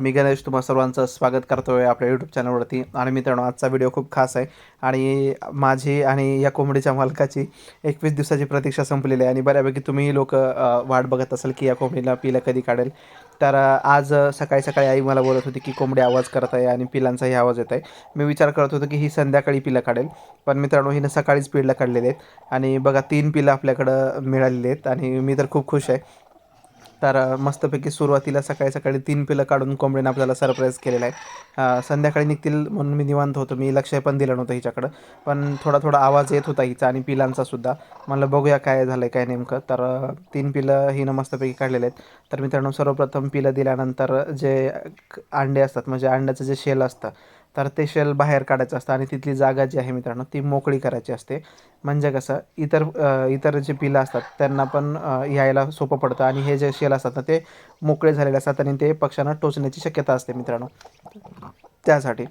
मी गणेश तुम्हा सर्वांचं स्वागत करतो आहे आपल्या यूट्यूब चॅनलवरती आणि मित्रांनो आजचा व्हिडिओ खूप खास आहे. आणि माझी आणि या कोंबडीच्या मालकाची एकवीस दिवसाची प्रतीक्षा संपलेली आहे. आणि बऱ्यापैकी तुम्हीही लोक वाट बघत असाल की या कोंबडीला पिलं कधी काढेल. तर आज सकाळी सकाळी आई मला बोलत होती की कोंबडी आवाज करत आहे आणि पिलांचाही आवाज येत आहे. मी विचार करत होतो की ही संध्याकाळी पिलं काढेल. पण मित्रांनो हिनं सकाळीच पिल्लं काढलेली आहेत. आणि बघा तीन पिलं आपल्याकडं मिळालेली आहेत. आणि मी तर खूप खुश आहे. तर मस्तपैकी सुरुवातीला सकाळी सकाळी तीन पिलं काढून कोंबडीनं आपल्याला सरप्राईज केलेलं आहे. संध्याकाळी निघतील म्हणून मी निवांत होतो. मी लक्ष पण दिलं नव्हतं हिच्याकडं. पण थोडा थोडा आवाज येत होता हिचा आणि पिलांचा सुद्धा. म्हणलं बघूया काय झालं आहे काय नेमकं? तर तीन पिलं हिनं मस्तपैकी काढलेले आहेत. तर मित्रांनो सर्वप्रथम पिलं दिल्यानंतर जे अंडे असतात म्हणजे अंड्याचं जे शेल असतं तर ते शेल बाहेर काढायचं असतं आणि तिथली जागा जी आहे मित्रांनो ती मोकळी करायची असते. म्हणजे कसं इतर इतर जे पिलं असतात त्यांना पण यायला सोपं पडतं आणि हे जे शेल असतात ना ते मोकळे झालेले असतात आणि ते पक्ष्यांना टोचण्याची शक्यता असते मित्रांनो. त्यासाठी.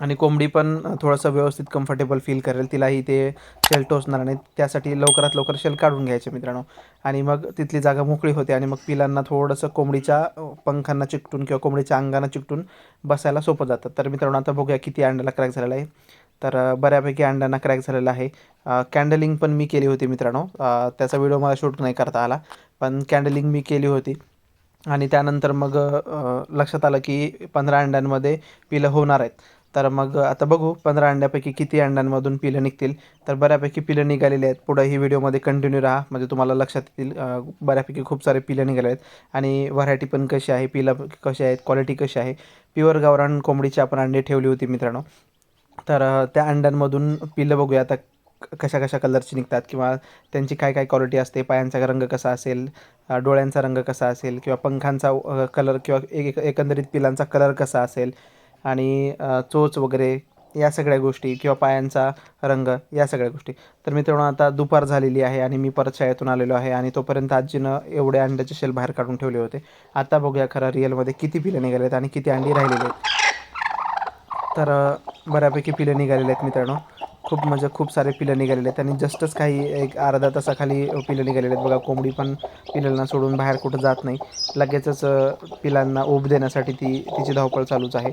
आणि कोंबडी पण थोडंसं व्यवस्थित कम्फर्टेबल फील करेल. तिलाही ते शेल टोचणार नाही त्यासाठी लवकरात लवकर शेल काढून घ्यायचे मित्रांनो. आणि मग तिथली जागा मोकळी होते आणि मग पिलांना थोडंसं कोंबडीच्या पंखांना चिकटून किंवा कोंबडीच्या अंगांना चिकटून बसायला सोपं जातं. तर मित्रांनो आता बघूया किती अंड्याला क्रॅक झालेला आहे. तर बऱ्यापैकी अंड्यांना क्रॅक झालेला आहे. कॅन्डलिंग पण मी केली होती मित्रांनो. त्याचा व्हिडिओ मला शूट नाही करता आला पण कॅन्डलिंग मी केली होती. आणि त्यानंतर मग लक्षात आलं की पंधरा अंड्यांमध्ये पिलं होणार आहेत. तर मग आता बघू पंधरा अंड्यापैकी किती अंड्यांमधून पिलं निघतील. तर बऱ्यापैकी पिलं निघालेली आहेत. पुढं ही व्हिडिओमध्ये कंटिन्यू राहा. म्हणजे तुम्हाला लक्षात येतील बऱ्यापैकी खूप सारे पिलं निघाले आहेत. आणि व्हरायटी पण कशी आहे पिलं कशी आहेत क्वालिटी कशी आहे. प्युअर गावरान कोंबडीची आपण अंडी ठेवली होती मित्रांनो. तर त्या अंड्यांमधून पिलं बघूया. आता कशा कशा कलरची निघतात किंवा त्यांची काय काय क्वालिटी असते पायांचा रंग कसा असेल डोळ्यांचा रंग कसा असेल किंवा पंखांचा कलर किंवा एक- एकंदरीत पिलांचा कलर कसा असेल आणि चोच वगैरे या सगळ्या गोष्टी किंवा पायांचा रंग या सगळ्या गोष्टी. तर मित्रांनो आता दुपार झालेली आहे आणि मी परत शाळेतून आलेलो आहे आणि तोपर्यंत आजीनं एवढे अंड्याचे शेल बाहेर काढून ठेवले होते. आता बघूया खरं रिअलमध्ये किती पिलं निघाले आहेत आणि किती अंडी राहिलेली आहेत. तर बऱ्यापैकी पिलं निघालेले आहेत मित्रांनो. खूप म्हणजे खूप सारे पिलं निघालेले आहेत आणि जस्टच काही एक अर्धा तासाखाली पिलं निघालेले आहेत. बघा कोंबडी पण पिलांना सोडून बाहेर कुठं जात नाही. लगेचच पिलांना ओब देण्यासाठी ती तिची धावपळ चालूच आहे.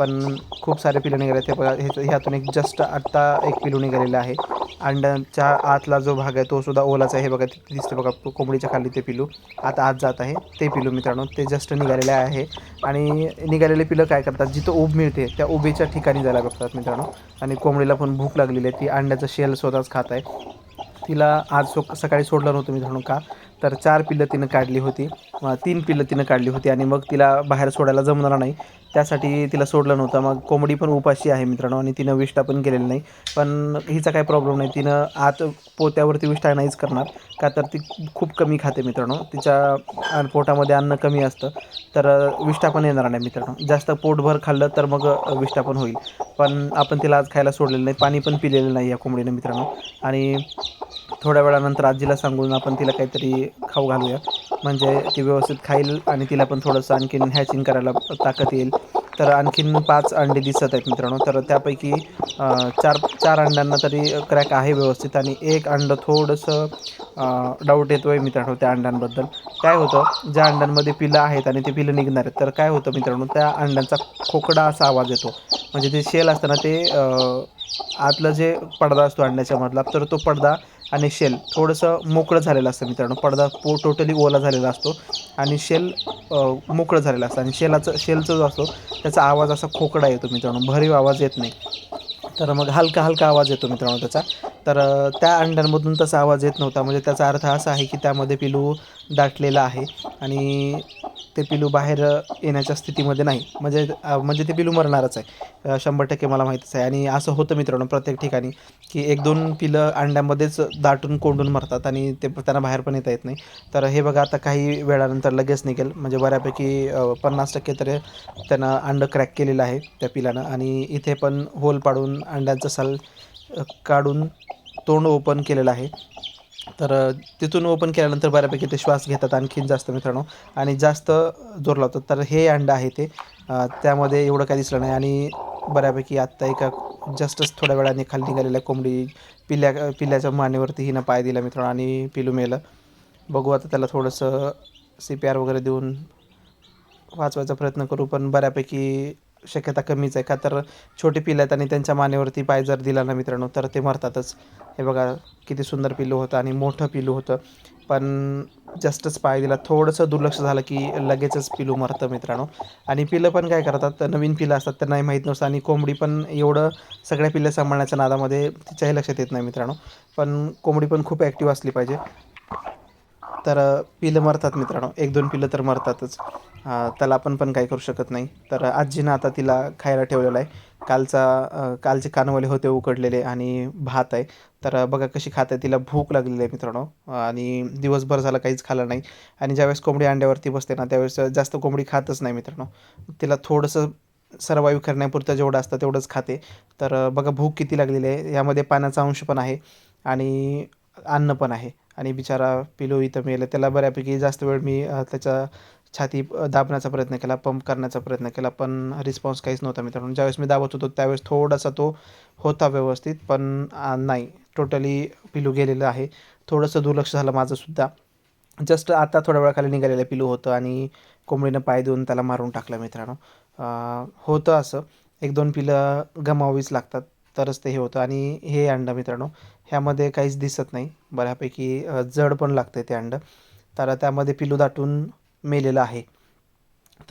पण खूप सारे पिलं निघाले आहेत ते बघा ह्याचं ह्यातून एक जस्ट आत्ता एक पिलू निघालेलं आहे. अंड्यांच्या आतला जो भाग आहे तो सुद्धा ओलाचा आहे. बघा तिथे दिसते बघा कोंबडीच्या खाली ते पिलू. आता आत जात आहे ते पिलू मित्रांनो. ते जस्ट निघालेले आहे. आणि निघालेले पिलं काय करतात? जिथं ऊब मिळते त्या उभेच्या ठिकाणी जायला बघतात मित्रांनो. आणि कोंबडीला पण भूक लागलेली आहे. ती अंड्याचं शेल स्वतःच खात आहे. तिला आज सो सकाळी सोडलं नव्हतं मित्रांनो का? तर चार पिल्लं तिनं काढली होती. तीन पिल्लं तिनं काढली होती आणि मग तिला बाहेर सोडायला जमणार नाही. त्यासाठी तिला सोडलं नव्हतं. मग कोंबडी पण उपाशी आहे मित्रांनो आणि तिनं विष्ठा पण केलेली नाही. पण हिचा काही प्रॉब्लेम नाही. तिनं आत पोत्यावरती विष्ठा नाहीच करणार. का तर ती खूप कमी खाते मित्रांनो. तिच्या पोटामध्ये अन्न कमी असतं. तर विष्ठापन विष्ठा पण येणार नाही मित्रांनो. जास्त पोटभर खाल्लं तर मग विष्ठापन होईल. पण आपण तिला आज खायला सोडलेलं नाही. पाणी पण पिलेलं नाही या कोंबडीनं मित्रांनो. आणि थोड्या वेळानंतर आजीला सांगून आपण तिला काहीतरी खाऊ घालूया. म्हणजे ती व्यवस्थित खाईल आणि तिला पण थोडंसं आणखीन हॅचिंग करायला ताकद येईल. तर आणखीन पाच अंडे दिसत आहेत मित्रांनो. तर त्यापैकी चार चार अंड्यांना तरी क्रॅक आहे व्यवस्थित आणि एक अंडं थोडंसं डाऊट येतो आहे मित्रांनो त्या अंड्यांबद्दल. काय होतं? ज्या अंड्यांमध्ये पिलं आहेत आणि ते पिलं निघणार आहेत. तर काय होतं मित्रांनो? त्या अंड्यांचा खोकडा असा आवाज येतो. म्हणजे ते शेल असताना ते आतलं जे पडदा असतो अंड्याच्या मधला तर तो पडदा आणि शेल थोडंसं मोकळं झालेलं असतं मित्रांनो. पडदा पो टोटली ओला झालेला असतो. आणि शेल मोकळं झालेलं असतं. आणि शेलाचं शेलचा जो असतो त्याचा आवाज असा खोकडा येतो मित्रांनो. भरीव आवाज येत नाही. तर मग हलका हलका आवाज येतो मित्रांनो त्याचा. तर त्या अंड्यांमधून तसा आवाज येत नव्हता. म्हणजे त्याचा अर्थ असा आहे की त्यामध्ये पिलू दाटलेला आहे. आणि ते पिलू बाहेर येण्याच्या स्थितीमध्ये नाही. म्हणजे म्हणजे ते पिलू मरणारच आहे. शंभर टक्के मला माहीतच आहे. आणि असं होतं मित्रांनो प्रत्येक ठिकाणी की एक दोन पिलं अंड्यामध्येच दाटून कोंडून मरतात आणि ते त्यांना बाहेर पण येता येत नाही. तर हे बघा आता काही वेळानंतर लगेच निघेल. म्हणजे बऱ्यापैकी पन्नास टक्के तरी त्यांना अंडं क्रॅक केलेलं आहे त्या पिलानं. आणि इथे पण होल पाडून अंड्यांचं साल काढून तोंड ओपन केलेलं आहे. तर तिथून ओपन केल्यानंतर बऱ्यापैकी ते श्वास घेतात आणखीन जास्त मित्रांनो. आणि जास्त जोर लावतात. तर हे अंडं आहे ते. त्यामध्ये एवढं काही दिसलं नाही. आणि बऱ्यापैकी आत्ता एका जस्टच थोड्या वेळाने खाली निघालेल्या कोंबडी पिल्ल्या पिल्ल्याच्या मानेवरती हिनं पाय दिला मित्रांनो आणि पिलू मेलं. बघू आता त्याला थोडंसं सी पी आर वगैरे देऊन वाचवायचा प्रयत्न करू. पण बऱ्यापैकी शक्यता कमीच आहे. का तर छोटे पिलं आहेत आणि त्यांच्या मानेवरती पाय जर दिला ना मित्रांनो तर ते मरतातच. हे बघा किती सुंदर पिल्लू होतं आणि मोठं पिल्लू होतं. पण जास्तच पाय दिला. थोडंसं दुर्लक्ष झालं की लगेचच पिलू मरतं मित्रांनो. आणि पिलं पण काय करतात तर नवीन पिलं असतात त्यांनाही माहीत नसतं. आणि कोंबडी पण एवढं सगळ्या पिल्लं सांभाळण्याच्या नादामध्ये तिच्याही लक्षात येत नाही मित्रांनो. पण कोंबडी पण खूप ॲक्टिव्ह असली पाहिजे. तर पिलं मरतात मित्रांनो. एक दोन पिलं तर मरतातच. त्याला आपण पण काही करू शकत नाही. तर आजीनं आता तिला खायला ठेवलेलं आहे. कालचा कालचे कानवले होते उकडलेले आणि भात आहे. तर बघा कशी खात. आहे तिला भूक लागलेली आहे मित्रांनो. आणि दिवसभर झालं काहीच खाल्लं नाही. आणि ज्यावेळेस कोंबडी अंड्यावरती बसते ना त्यावेळेस जास्त कोंबडी खातच नाही मित्रांनो. तिला थोडंसं सर्वाईव्ह करण्यापुरतं जेवढं असतं तेवढंच खाते. तर बघा भूक किती लागलेली आहे. यामध्ये पाण्याचा अंश पण आहे आणि अन्न पण आहे. आणि बिचारा पिलो इथं मेलं. त्याला बऱ्यापैकी जास्त वेळ मी त्याच्या छाती दाबण्याचा प्रयत्न केला पंप करण्याचा प्रयत्न केला पण रिस्पॉन्स काहीच नव्हता मित्रांनो. ज्यावेळेस मी दाबत होतो त्यावेळेस थोडासा तो होता व्यवस्थित पण नाही. टोटली पिलू गेलेलं आहे. थोडंसं दुर्लक्ष झालं माझंसुद्धा. जस्ट आता थोड्या वेळाखाली निघालेलं पिलू होतं आणि कोंबडीनं पाय देऊन त्याला मारून टाकलं मित्रांनो. होतं असं. एक दोन पिलं गमावीच लागतात. तरच ते हे होतं. आणि हे अंडं मित्रांनो ह्यामध्ये काहीच दिसत नाही. बऱ्यापैकी जड पण लागतं ते अंडं. तर त्यामध्ये पिलू दाटून मेलेलं आहे.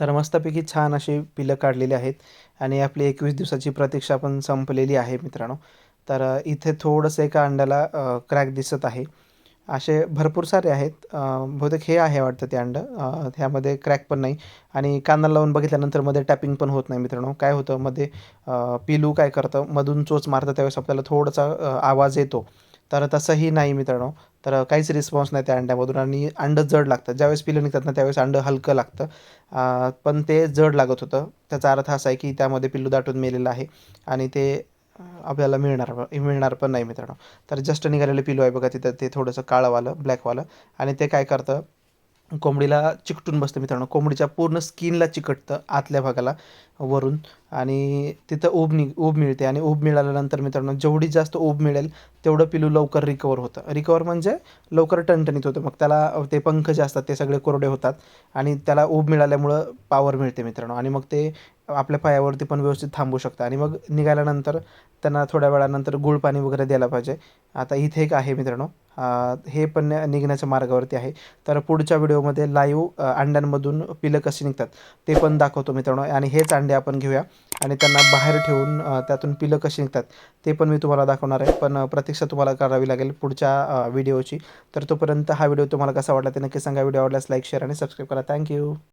तर मस्तपैकी छान अशी पिलं काढलेली आहेत. आणि आपली एकवीस दिवसाची प्रतीक्षा पण संपलेली आहे मित्रांनो. तर इथे थोडंसं एका अंड्याला क्रॅक दिसत आहे. असे भरपूर सारे आहेत. बहुतेक हे आहे वाटतं ते अंडं. ह्यामध्ये क्रॅक पण नाही. आणि कांदा लावून बघितल्यानंतरमध्ये टॅपिंग पण होत नाही मित्रांनो. काय होतं? मध्ये पिलू काय करतं? मधून चोच मारतं त्यावेळेस आपल्याला थोडासा आवाज येतो. तर तसंही नाही मित्रांनो. तर काहीच रिस्पॉन्स नाही त्या अंड्यामधून. आणि अंडं जड लागतं. ज्यावेळेस पिलं निघतात ना त्यावेळेस अंडं हलकं लागतं. पण ते जड लागत होतं. त्याचा अर्थ असा आहे की त्यामध्ये पिल्लू दाटून मेलेलं आहे. आणि ते आपल्याला मिळणार मिळणार पण नाही मित्रांनो. तर जस्ट निघालेलं पिलू आहे बघा तिथं ते थोडंसं काळंवालं ब्लॅकवालं आणि ते काय करतं कोंबडीला चिकटून बसतं मित्रांनो. कोंबडीच्या पूर्ण स्किनला चिकटतं आतल्या भागाला वरून. आणि तिथं ऊब नि ऊब मिळते. आणि ऊब मिळाल्यानंतर मित्रांनो जेवढी जास्त ऊब मिळेल तेवढं पिलू लवकर रिकवर होतं. रिकवर म्हणजे लवकर टणटणीत होतं. मग त्याला ते पंख जे असतात ते सगळे कोरडे होतात. आणि त्याला ऊब मिळाल्यामुळं पावर मिळते मित्रांनो. आणि मग ते आपल्या पायावरती पण व्यवस्थित थांबू शकता. आणि मग निघाल्यानंतर त्यांना थोड्या वेळानंतर गुळ पाणी वगैरे द्यायला पाहिजे. आता इथे एक आहे मित्रांनो. हे पण निघण्याच्या मार्गावरती आहे. तर पुढच्या व्हिडिओमध्ये लाईव्ह अंड्यांमधून पिलं कशी निघतात ते पण दाखवतो मित्रांनो. आणि हेच अंडे आपण घेऊया. आणि त्यांना बाहेर ठेवून त्यातून पिलं कशी निघतात ते पण मी तुम्हाला दाखवणार आहे. पण अ, प्रतीक्षा तुम्हाला करावी लागेल पुढच्या व्हिडिओची. तर तोपर्यंत हा व्हिडिओ तुम्हाला कसा वाटला ते नक्की सांगा. व्हिडिओ आवडल्यास लाईक शेअर आणि सबस्क्राईब करा. Thank you